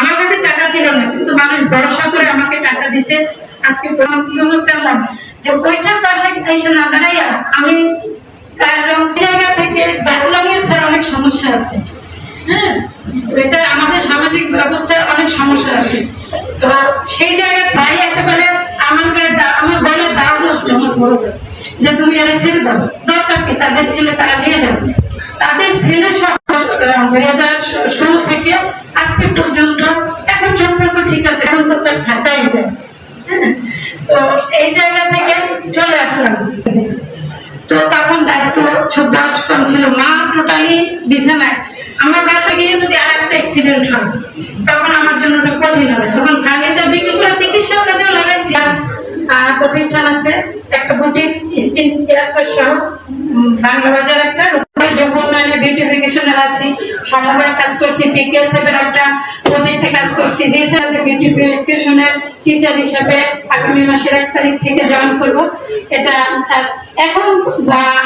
আমার কাছে টাকা ছিল না, কিন্তু মানুষ ভরসা করে আমাকে টাকা দিছে। আজকে যে ওইটার পাশে এসে না দাঁড়াইয়া আমি জায়গা থেকে স্যার অনেক সমস্যা আছে। হ্যাঁ? এটা আমাদের সামাজিক ব্যবস্থায় অনেক সমস্যা আছে। তো সেই জায়গায় ভাই একেবারে আমাকে আমার বলে দাও যে তুমি এরা ছেড়ে দাও। দরকার কি? তাদের ছেলে তারা নিয়ে যাবে। তো এই জায়গা থেকে চলে আসলাম। তো তখন দায়িত্ব কম ছিল। মা টোটালি বিছানায়। আমার বাসা গিয়ে যদি আর একটা অ্যাক্সিডেন্ট হয়, তখন আমার জন্য ওটা কঠিন হবে। তখন ফার্নিচার বিক্রি করে চিকিৎসার কাজে লাগাইছি প্রতিষ্ঠান আছে, একটা বুটিক স্কিন কেয়ার সহ বাংলা বাজার একটা যোগ্য উন্নয়নে বিউটিফিকেশনের আছি। সমবায় কাজ করছি পিকেএস একটা প্রজেক্টে কাজ রিসার্চে বিউটিফিকেশনের টিচার হিসেবে আগামী মাসের এক তারিখ থেকে জয়েন করব। এটা স্যার, এখন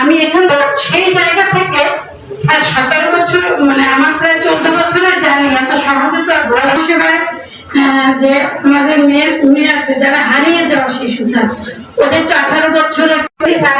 আমি এখন সেই জায়গা থেকে স্যার সতেরো বছর মানে আমার প্রায় চোদ্দ বছরের জানি এত সহজে তো বলা সেবায় যে আমাদের মেয়ের মেয়ে আছে, যারা হারিয়ে যাওয়া শিশু, স্যার, ওদের তো আঠারো বছরের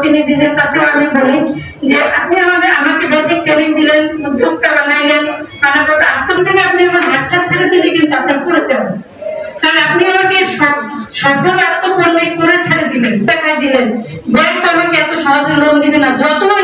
প্রতিনিধিদের কাছে আমি বলি যে আপনি আমাদের আমাকে বেসিক ট্রেনিং দিলেন, উদ্যোক্তা বানাইলেন বানাবার আত্ম থেকে আপনি আমার ধাক্কা ছেড়ে দিলে কিন্তু আপনার করে যাবেন। তাহলে আপনি আমাকে সফল করে ছেড়ে দিলেন টাকায় দিলেন। ব্যাংক আমাকে এত সহজে লোন দিবে না। যতই